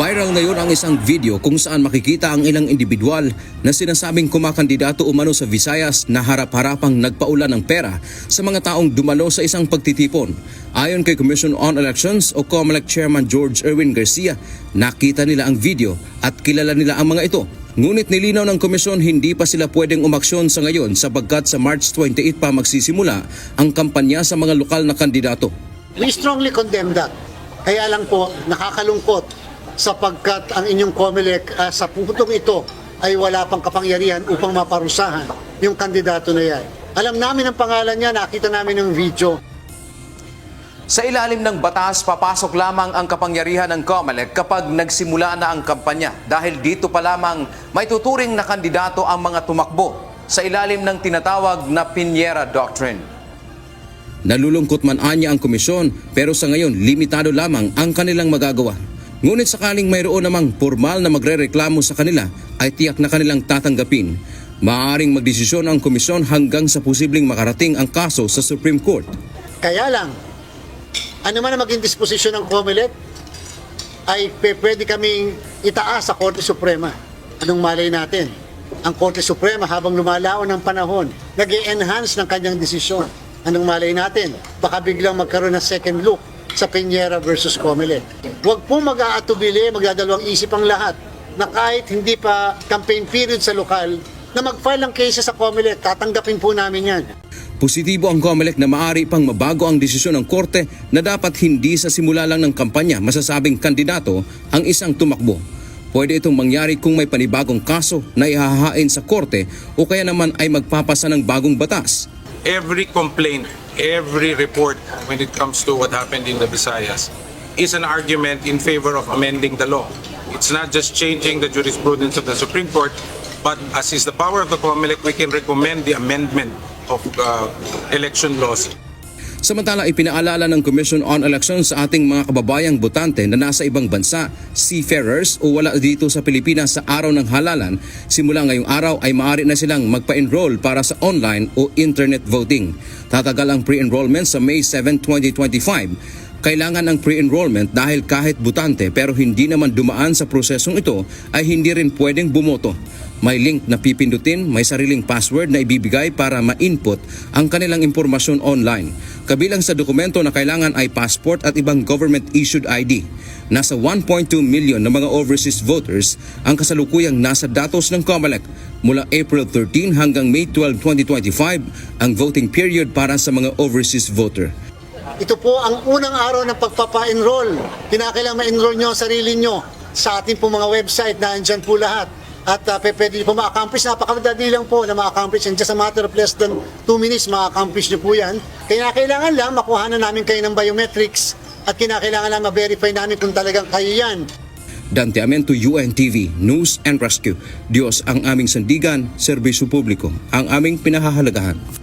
Viral ngayon ang isang video kung saan makikita ang ilang individual na sinasabing kumakandidato umano sa Visayas na harap-harapang nagpaulan ng pera sa mga taong dumalo sa isang pagtitipon. Ayon kay Commission on Elections o COMELEC Chairman George Erwin Garcia, nakita nila ang video at kilala nila ang mga ito. Ngunit nilinaw ng komisyon hindi pa sila pwedeng umaksyon sa ngayon sapagkat sa March 28 pa magsisimula ang kampanya sa mga lokal na kandidato. We strongly condemn that. Kaya lang po, nakakalungkot sapagkat ang inyong COMELEC ah, sa puntong ito ay wala pang kapangyarihan upang maparusahan yung kandidato na yan. Alam namin ang pangalan niya, nakita namin yung video. Sa ilalim ng batas, papasok lamang ang kapangyarihan ng COMELEC kapag nagsimula na ang kampanya dahil dito pa lamang may tuturing na kandidato ang mga tumakbo sa ilalim ng tinatawag na Piñera Doctrine. Nalulungkot man anya ang komisyon pero sa ngayon limitado lamang ang kanilang magagawa. Ngunit sakaling mayroon namang formal na magrereklamo sa kanila ay tiyak na kanilang tatanggapin. Maaaring magdesisyon ang komisyon hanggang sa posibleng makarating ang kaso sa Supreme Court. Kaya lang, ano man ang maging disposisyon ng COMELEC, ay pwede kaming itaas sa Korte Suprema. Anong malay natin? Ang Korte Suprema habang lumalaon ng panahon, nag enhance ng kanyang desisyon. Anong malay natin? Baka biglang magkaroon ng second look sa Peñera versus Comelec. Huwag po mag-aatubili, magdadalawang isip ang lahat na kahit hindi pa campaign period sa lokal, na mag-file ng case sa Comelec, tatanggapin po namin yan. Positibo ang COMELEC na maaari pang mabago ang desisyon ng korte na dapat hindi sa simula lang ng kampanya masasabing kandidato ang isang tumakbo. Pwede itong mangyari kung may panibagong kaso na ihahain sa korte o kaya naman ay magpapasa ng bagong batas. every complaint, every report when it comes to what happened in the Visayas is an argument in favor of amending the law. It's not just changing the jurisprudence of the Supreme Court, but as is the power of the COMELEC, we can recommend the amendment of uh, election laws. Samantala ipinaalala ng Commission on Elections sa ating mga kababayang botante na nasa ibang bansa, seafarers o wala dito sa Pilipinas sa araw ng halalan, simula ngayong araw ay maaari na silang magpa-enroll para sa online o internet voting. Tatagal ang pre-enrollment sa May 7, 2025. Kailangan ng pre-enrollment dahil kahit butante pero hindi naman dumaan sa prosesong ito ay hindi rin pwedeng bumoto. May link na pipindutin, may sariling password na ibibigay para ma-input ang kanilang impormasyon online. Kabilang sa dokumento na kailangan ay passport at ibang government-issued ID. Nasa 1.2 million na mga overseas voters ang kasalukuyang nasa datos ng COMELEC. Mula April 13 hanggang May 12, 2025 ang voting period para sa mga overseas voter. Ito po ang unang araw ng pagpapa-enroll. Kinakailangan ma-enroll nyo ang sarili nyo sa ating po mga website na andyan po lahat. At uh, pe- pwede po ma-accomplish. Napakadali lang po na ma-accomplish. And just a matter of less than 2 minutes, ma-accomplish nyo po yan. Kaya kailangan lang makuha na namin kayo ng biometrics at kinakailangan lang ma-verify namin kung talagang kayo yan. Dante Amento, UNTV, News and Rescue. Diyos ang aming sandigan, serbisyo publiko, ang aming pinahahalagahan.